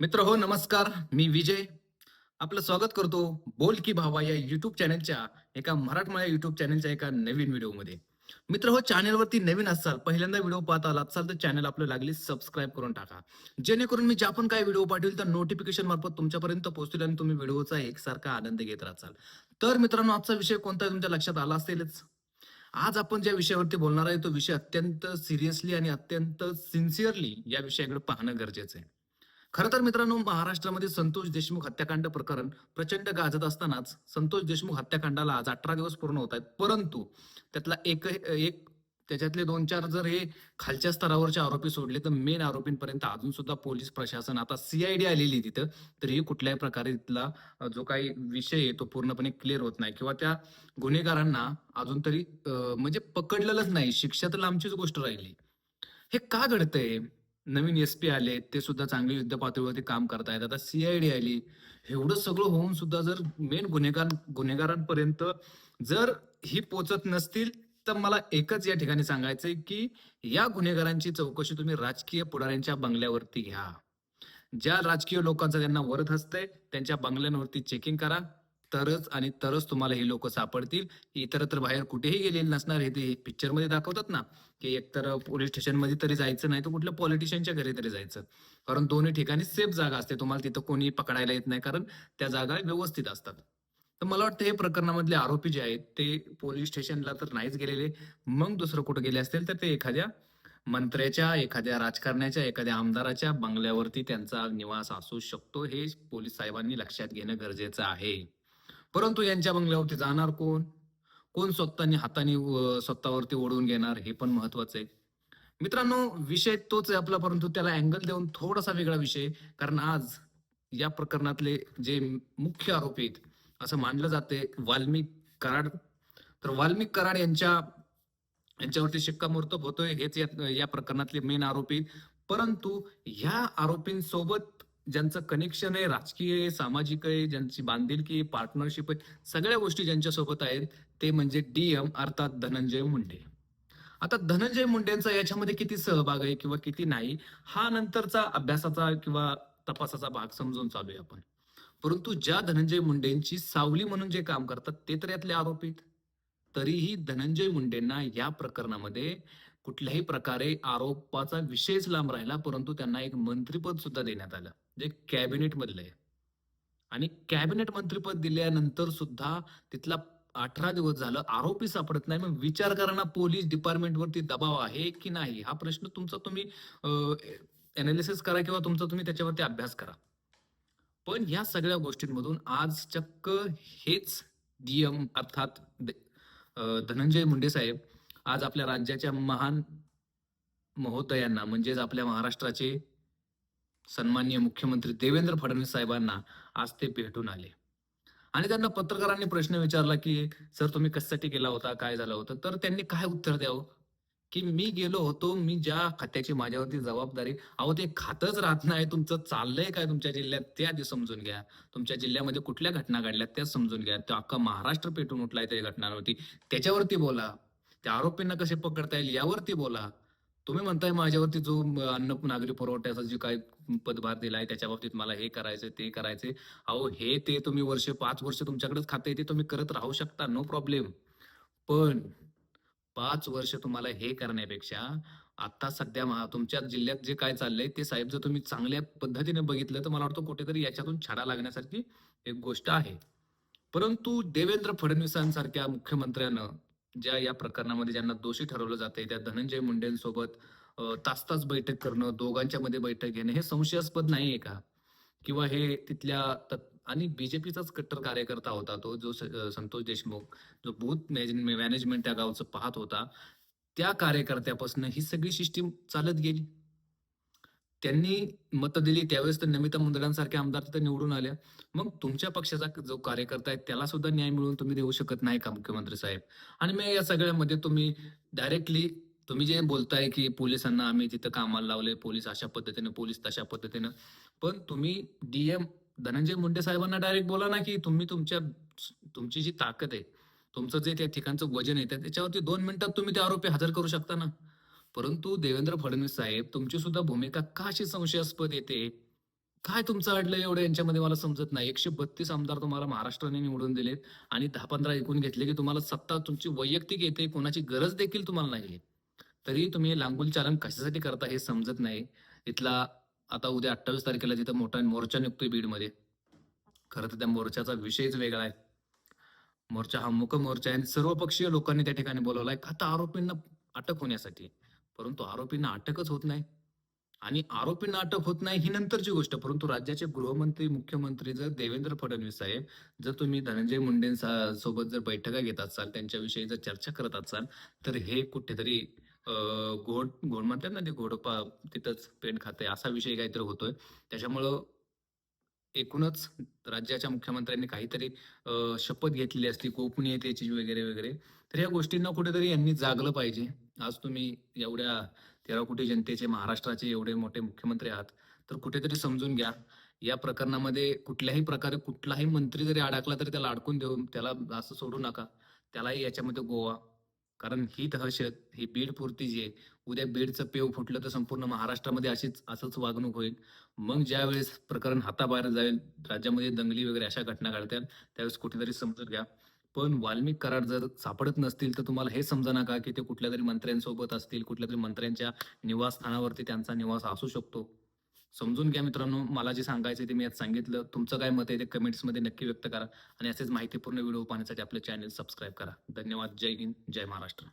मित्र हो नमस्कार. मी विजय. आपलं स्वागत करतो बोल की भावा या युट्यूब चॅनलच्या एका मराठमोळ्या युट्यूब चॅनलच्या एका नवीन व्हिडिओमध्ये मित्र हो चॅनलवरती नवीन असाल पहिल्यांदा व्हिडिओ पाहत आला असाल तर चॅनल आपलं लागली सबस्क्राईब करून टाका. जेणेकरून मी ज्या पण काही व्हिडिओ पाठवेल तर नोटिफिकेशन मार्फत तुमच्यापर्यंत पोहोचतील आणि तुम्ही व्हिडिओचा एकसारखा आनंद घेत राहाल तर मित्रांनो आजचा विषय कोणता तुमच्या लक्षात आला असेलच? आज आपण ज्या विषयावरती बोलणार आहे तो विषय अत्यंत सिरियसली आणि अत्यंत सिन्सिअरली या विषयाकडे पाहणं गरजेचं आहे. खरं तर मित्रांनो महाराष्ट्रामध्ये संतोष देशमुख हत्याकांड प्रकरण प्रचंड गाजत असतानाच संतोष देशमुख हत्याकांडाला आज अठरा दिवस पूर्ण होत आहेत. परंतु त्यातला एक एक त्याच्यातले दोन चार जर हे खालच्या स्तरावरचे आरोपी सोडले तर मेन आरोपींपर्यंत अजून सुद्धा पोलीस प्रशासन आता सीआयडी आलेली आहे तिथं तरीही कुठल्याही प्रकारे तिथला जो काही विषय आहे तो पूर्णपणे क्लिअर होत नाही. किंवा त्या गुन्हेगारांना अजून तरी म्हणजे पकडलेलंच नाही. शिक्षा तर लांबचीच गोष्ट राहिली. हे का घडतंय? नवीन एस पी आले ते सुद्धा चांगली युद्ध पातळीवरती काम करतायत. आता सीआयडी आली एवढं सगळं होऊन सुद्धा जर मेन गुन्हेगार गुन्हेगारांपर्यंत जर ही पोचत नसतील तर मला एकच या ठिकाणी सांगायचंय की या गुन्हेगारांची चौकशी तुम्ही राजकीय पुढाऱ्यांच्या बंगल्यावरती घ्या. ज्या राजकीय लोकांचं त्यांना वरद असतंय त्यांच्या बंगल्यांवरती चेकिंग करा. तरच आणि तरच तुम्हाला ही लोक सापडतील. इतरत्र बाहेर कुठेही गेलेले नसणार हे ते पिक्चरमध्ये दाखवतात ना की एकतर पोलीस स्टेशनमध्ये तरी जायचं नाही तर कुठल्या पॉलिटिशियनच्या घरी तरी जायचं. कारण दोन्ही ठिकाणी सेफ जागा असते तुम्हाला तिथं कोणी पकडायला येत नाही कारण त्या जागा व्यवस्थित असतात. तर मला वाटतं हे प्रकरणामधले आरोपी जे आहेत ते पोलीस स्टेशनला तर नाहीच गेलेले. मग दुसरं कुठं गेले असतील तर ते एखाद्या मंत्र्याच्या एखाद्या राजकारण्याच्या एखाद्या आमदाराच्या बंगल्यावरती त्यांचा निवास असू शकतो. हे पोलीस साहेबांनी लक्षात घेणं गरजेचं आहे. परंतु यांच्या बंगल्यावरती जाणार कोण? कोण स्वतःनी हाताने स्वतःवरती ओढून घेणार? हे पण महत्वाचं आहे. मित्रांनो विषय तोच आहे आपला परंतु त्याला अँगल देऊन थोडासा वेगळा विषय कारण आज या प्रकरणातले जे मुख्य आरोपी आहेत असं मानलं जाते वाल्मिक कराड. तर वाल्मिक कराड यांच्या यांच्यावरती शिक्कामोर्तब होतोय हेच या, या प्रकरणातले मेन आरोपी परंतु ह्या आरोपींसोबत ज्यांचं कनेक्शन आहे राजकीय आहे सामाजिक आहे ज्यांची बांधिलकी पार्टनरशिप आहे सगळ्या गोष्टी ज्यांच्यासोबत आहेत ते म्हणजे डीएम अर्थात धनंजय मुंडे. आता धनंजय मुंडेंचा याच्यामध्ये किती सहभाग आहे किंवा किती नाही हा नंतरचा अभ्यासाचा किंवा तपासाचा भाग समजून चालू आहे आपण. परंतु ज्या धनंजय मुंडेंची सावली म्हणून जे काम करतात ते तर यातले आरोपीत तरीही धनंजय मुंडेंना या प्रकरणामध्ये कुठल्याही प्रकारे आरोपाचा विषयच लांब राहिला परंतु त्यांना एक मंत्रीपद सुद्धा देण्यात आलं. जे कॅबिनेटमधलं आहे. आणि कॅबिनेट मंत्रीपद दिल्यानंतर सुद्धा तिथला अठरा दिवस झालं आरोपी सापडत नाही. मग विचार करा पोलीस डिपार्टमेंटवरती दबाव आहे की नाही? हा प्रश्न तुमचा तुम्ही अनालिसिस करा किंवा तुमचा तुम्ही त्याच्यावरती अभ्यास करा. पण या सगळ्या गोष्टींमधून आज चक्क हेच डीएम अर्थात धनंजय मुंडे साहेब आज आपल्या राज्याच्या महान महोदयांना म्हणजेच आपल्या महाराष्ट्राचे सन्माननीय मुख्यमंत्री देवेंद्र फडणवीस साहेबांना आज ते भेटून आले. आणि त्यांना पत्रकारांनी प्रश्न विचारला की सर तुम्ही कशासाठी गेला होता? काय झालं होतं? तर त्यांनी काय उत्तर द्यावं? की मी गेलो होतो मी ज्या खात्याची माझ्यावरती जबाबदारी अहो ते खातच राहत नाही. तुमचं चाललंय काय तुमच्या जिल्ह्यात? ते आधी समजून घ्या. तुमच्या जिल्ह्यामध्ये कुठल्या घटना घडल्या त्या समजून घ्या. तो अख्खा महाराष्ट्र पेटून उठलाय त्या घटनांवरती. त्याच्यावरती बोला. त्या आरोपींना कसे पकडता येईल यावरती बोला. तुम्ही म्हणताय माझ्यावरती जो अन्न नागरी पुरवठ्याचा जो काही पदभार दिलाय त्याच्या बाबतीत मला हे करायचं ते करायचे अहो हे ते तुम्ही वर्ष पाच वर्ष तुमच्याकडेच खाते ते तुम्ही करत राहू शकता नो प्रॉब्लेम पण पाच वर्ष तुम्हाला हे करण्यापेक्षा आता सध्या महा- तुमच्या जिल्ह्यात जे काय चाललंय ते साहेब जर तुम्ही चांगल्या पद्धतीने बघितलं तर मला वाटतं कुठेतरी याच्यातून छडा लागण्यासारखी एक गोष्ट आहे. परंतु देवेंद्र फडणवीसांसारख्या मुख्यमंत्र्यानं ज्या या प्रकरणामध्ये ज्यांना दोषी ठरवलं जाते त्या धनंजय मुंडेंसोबत तास तास बैठक करणं दोघांच्या मध्ये बैठक घेणं हे संशयास्पद नाही आहे का? किंवा हे तिथल्या तत्- आणि बीजेपीचाच कट्टर कार्यकर्ता होता तो जो स- संतोष देशमुख जो बूथ मॅनेजमेंट त्या गावचं पाहत होता त्या कार्यकर्त्यापासून ही सगळी सिस्टीम चालत गेली. त्यांनी मतं दिली त्यावेळेस तर नमिता मुंदडांसारखे आमदार तिथे निवडून आल्या. मग तुमच्या पक्षाचा जो कार्यकर्ता आहे त्याला सुद्धा न्याय मिळवून तुम्ही देऊ शकत नाही का मुख्यमंत्री साहेब? आणि मग या सगळ्यामध्ये तुम्ही डायरेक्टली तुम्ही जे बोलताय की पोलिसांना आम्ही तिथं कामाला लावले पोलीस अशा पद्धतीने पोलीस तशा पद्धतीनं. पण तुम्ही डीएम धनंजय मुंडे साहेबांना डायरेक्ट बोला ना की तुम्ही तुमच्या तुमची जी ताकद आहे तुमचं जे त्या ठिकाणचं वजन आहे त्याच्यावरती दोन मिनिटात तुम्ही ते आरोपी हजर करू शकता ना. परंतु देवेंद्र फडणवीस साहेब तुमची सुद्धा भूमिका का अशी संशयास्पद येते? काय तुमचं अडलं एवढं यांच्यामध्ये मला समजत नाही. एकशे बत्तीस आमदार तुम्हाला महाराष्ट्राने निवडून दिलेत आणि दहा पंधरा ऐकून घेतले की तुम्हाला सत्ता तुमची वैयक्तिक येते कोणाची गरज देखील तुम्हाला नाही तरी तुम्ही लांगुल चालन कशासाठी करता हे समजत नाही. इथला आता उद्या अठ्ठावीस तारखेला तिथं मोठा मोर्चा निघतोय बीडमध्ये. खरं तर त्या मोर्चाचा विषयच वेगळा आहे. मोर्चा हा मुक मोर्चा आहे आणि सर्वपक्षीय लोकांनी त्या ठिकाणी बोलवलाय. आता आरोपींना अटक होण्यासाठी. परंतु आरोपींना अटकच होत नाही. आणि आरोपींना अटक होत नाही ही नंतरची गोष्ट. परंतु राज्याचे गृहमंत्री मुख्यमंत्री जर देवेंद्र फडणवीस साहेब जर तुम्ही धनंजय मुंडेंसोबत जर बैठका घेत असाल त्यांच्याविषयी जर चर्चा करत असाल तर हे कुठेतरी घोड घोड म्हणतात ना ते घोडपा तिथंच पेन खाते असा विषय काहीतरी होतोय. त्याच्यामुळं एकूणच राज्याच्या मुख्यमंत्र्यांनी काहीतरी शपथ घेतलेली असती गोपनीयतेची वगैरे वगैरे. तर या गोष्टींना कुठेतरी यांनी जागलं पाहिजे. आज तुम्ही एवढ्या तेरा कोटी जनतेचे महाराष्ट्राचे एवढे मोठे मुख्यमंत्री आहात तर कुठेतरी समजून घ्या. या प्रकरणामध्ये कुठल्याही प्रकारे कुठलाही मंत्री जरी अडकला तरी त्याला अडकून देऊन त्याला असं सोडू नका. त्यालाही याच्यामध्ये गोवा कारण ही दहशत ही बीड पुरती जी आहे उद्या बीडचं पेव फुटलं तर संपूर्ण महाराष्ट्रामध्ये अशीच असंच वागणूक होईल. मग ज्या वेळेस प्रकरण हाताबाहेर जाईल राज्यामध्ये दंगली वगैरे अशा घटना घडतात त्यावेळेस कुठेतरी समजून घ्या. पण वाल्मिक करार जर सापडत नसतील तर तुम्हाला हे समजा नका की ते कुठल्या तरी मंत्र्यांसोबत असतील कुठल्या तरी मंत्र्यांच्या निवासस्थानावरती त्यांचा निवास असू शकतो? समजून घ्या मित्रांनो मला जे सांगायचं ते मी आज सांगितलं. तुमचं काय मत आहे ते कमेंट्समध्ये नक्की व्यक्त करा आणि असेच माहितीपूर्ण व्हिडिओ पाहण्यासाठी आपलं चॅनल सबस्क्राईब करा. धन्यवाद. जय हिंद. जय महाराष्ट्र.